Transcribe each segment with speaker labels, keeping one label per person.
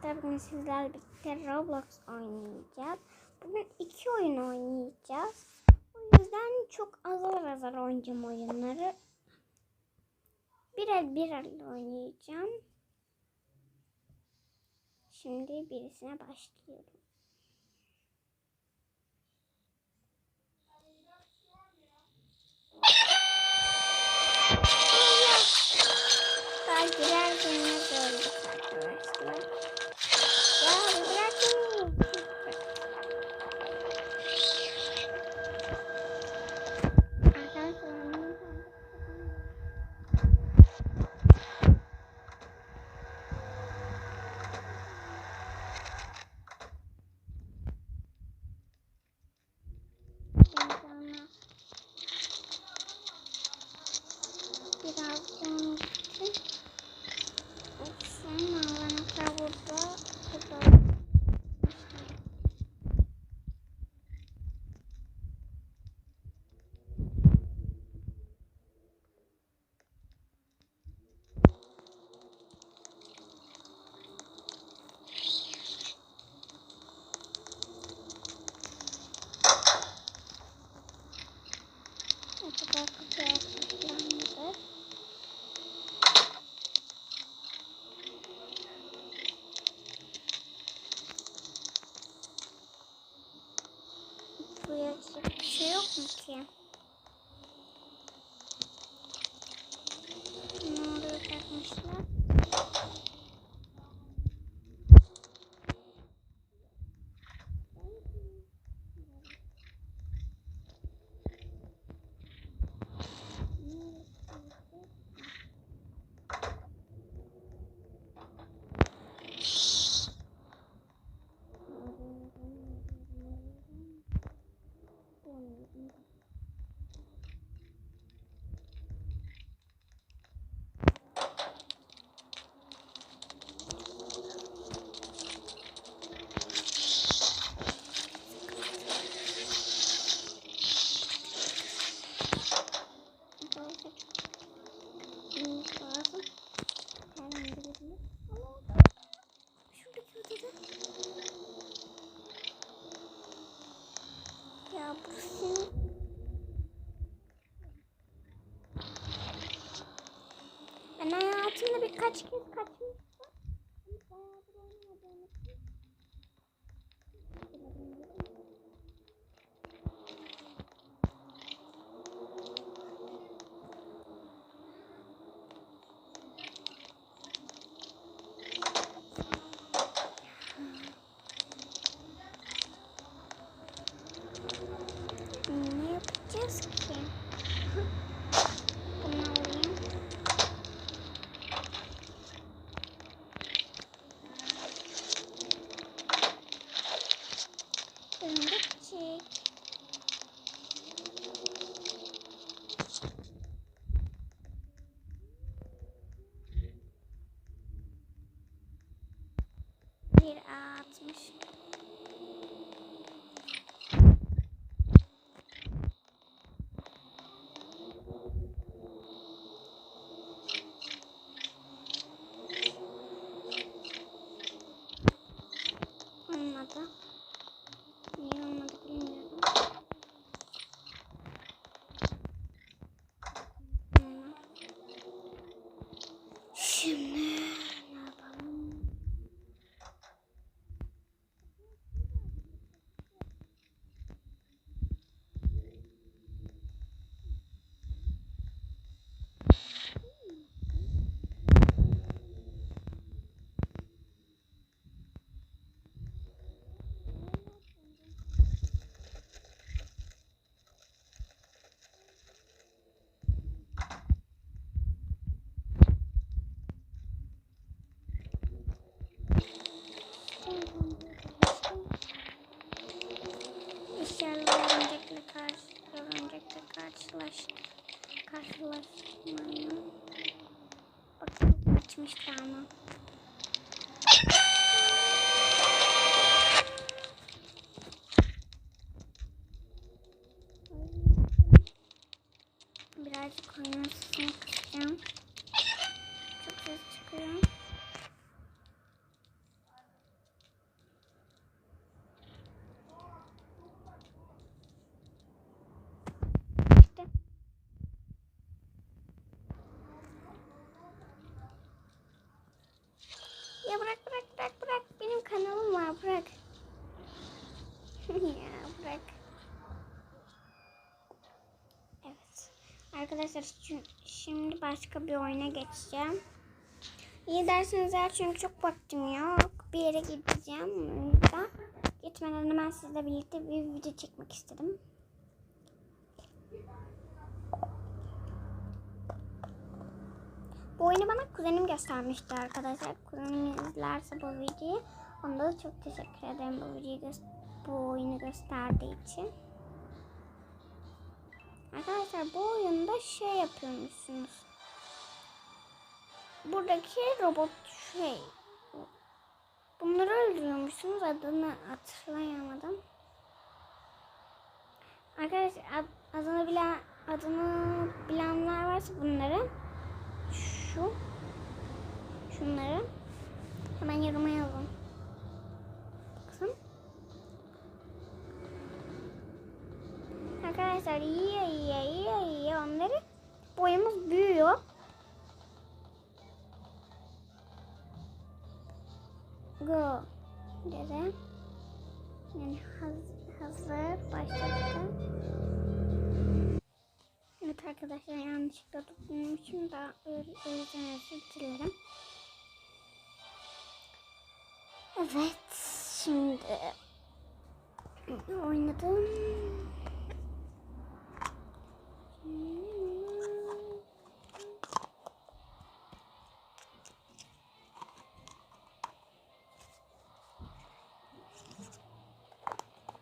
Speaker 1: arkadaşlar bugün sizlerle birlikte Roblox oynayacağız. Bugün iki oyun oynayacağız. O yüzden çok azar azar oynayacağım oyunları. Birer birer oynayacağım. Şimdi birisine başlıyorum. Daha girer girmez öldük arkadaşlar. Ya bırakın. Arkadaşlar. İnsanlar birazdan gitsin. Sonra bana burada burada Acaba kapıya kilitlendi. Buraya açacak bir şey yok mu ki? Ne oluyor takmışlar? lazım. Hemen gidelim. Şuradaki odada. Ya bu senin... Ben hayatımda birkaç kez kaçmıştım. Açmıştı ama. Arkadaşlar şi- şimdi başka bir oyuna geçeceğim. İyi dersiniz eğer çünkü çok vaktim yok. Bir yere gideceğim. Yüzden gitmeden hemen sizle birlikte bir video çekmek istedim. Bu oyunu bana kuzenim göstermişti arkadaşlar. Kuzenim izlerse bu videoyu onda da çok teşekkür ederim bu videoyu bu oyunu gösterdiği için. Arkadaşlar bu oyunda şey yapıyormuşsunuz. Buradaki robot şey bunları öldürüyormuşsunuz adını hatırlayamadım. Arkadaşlar ad- adını bilen adını bilenler varsa bunları şu şunları hemen yoruma yazın. Bakın. Arkadaşlar yiye yiye yiye yiye onları boyumuz büyüyor. Go dedi. Yani haz- hazır başladı. Evet arkadaşlar yanlışlıkla tutmuşum da özür dilerim. Evet şimdi oynadım.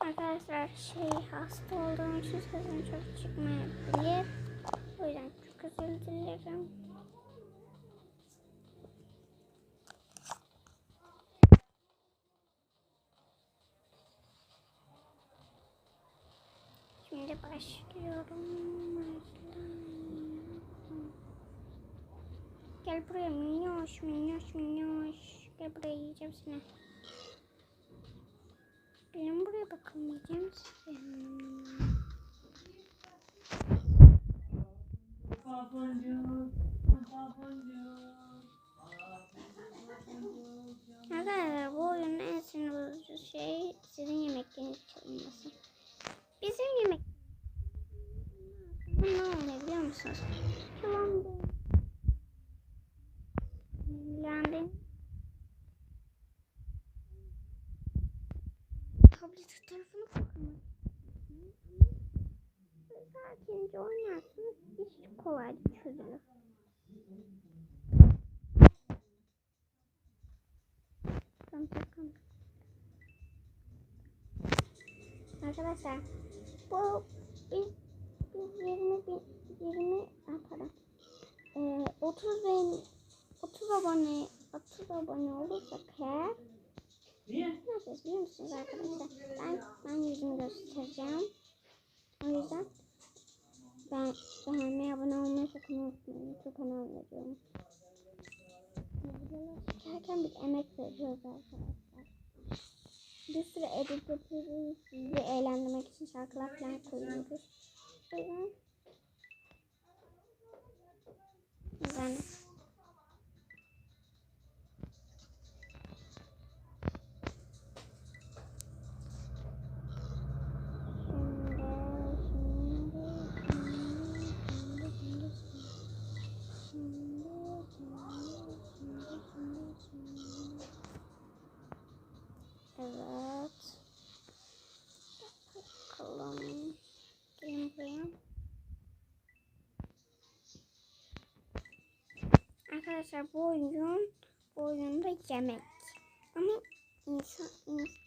Speaker 1: Arkadaşlar şey hasta olduğum için sesim çok çıkmayabilir. O yüzden çok özür dilerim. Şimdi başlıyorum. Gel buraya minnoş minnoş minnoş. Gel buraya yiyeceğim seni. Gelin buraya bakalım yiyeceğim seni. Arkadaşlar bu oyunun en sinir bozucu şey sizin yemekleriniz çalınması. Bizim yemek ne oluyor biliyor musunuz? Yalan Sakince oynarsınız iş kolayca çözülür. Arkadaşlar bu biz, biz 20 bin 20 ah, pardon. Ee, 30 bin 30 abone 30 abone olursak eğer yapacağız biliyor musunuz arkadaşlar? Ben ben yüzümü göstereceğim. O yüzden ben beğenmeyi abone olmayı sakın unutmayın. Çok önemli diyorum. Videoları çekerken biz emek veriyoruz arkadaşlar bir sürü edit yapıyoruz. Sizi eğlendirmek için şarkılar falan koyuyoruz. O yüzden Arkadaşlar bu oyun bu oyunda yemek. Ama insan insan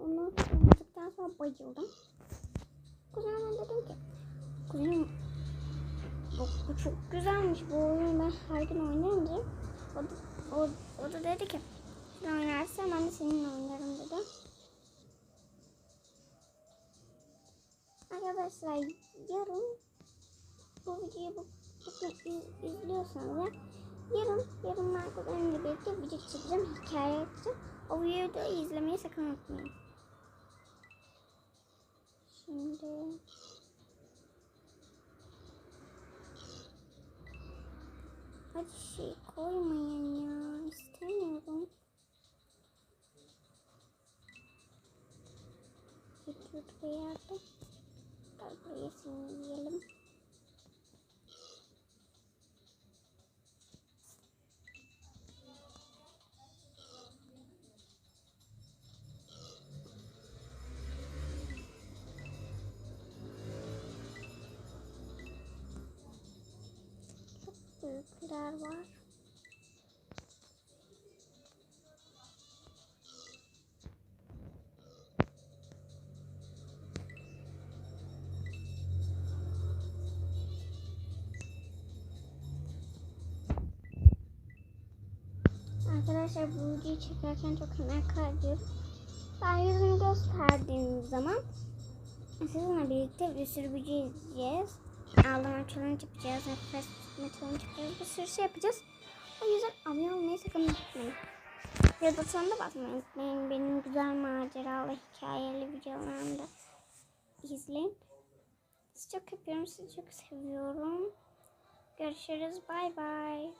Speaker 1: Ondan sonra sonra bayıldım. Kuzenime dedim ki kuzenim bu, bu çok güzelmiş bu oyunu ben her gün oynarım dedim. O da, o, o da dedi ki sen oynarsan ben de seninle oynarım dedim. Arkadaşlar yarın bu videoyu bu, bugün izliyorsanız ya yarın yarın Marco'larımla birlikte video çekeceğim, hikaye yapacağım. O videoyu izlemeyi sakın unutmayın. Şimdi Hadi şey koymayın Buraya seni yiyelim. Çok büyükler var. Arkadaşlar bu videoyu çekerken çok merak ediyorum. Ben yüzümü gösterdiğim zaman sizinle birlikte bir sürü video izleyeceğiz. Ağlama challenge yapacağız. Nefes tutma challenge yapacağız. Bir sürü şey yapacağız. O yüzden abone olmayı sakın unutmayın. Ve butonuna basmayı unutmayın. Benim güzel maceralı hikayeli videolarımı da izleyin. Sizi çok öpüyorum. Sizi çok seviyorum. Görüşürüz. Bay bay.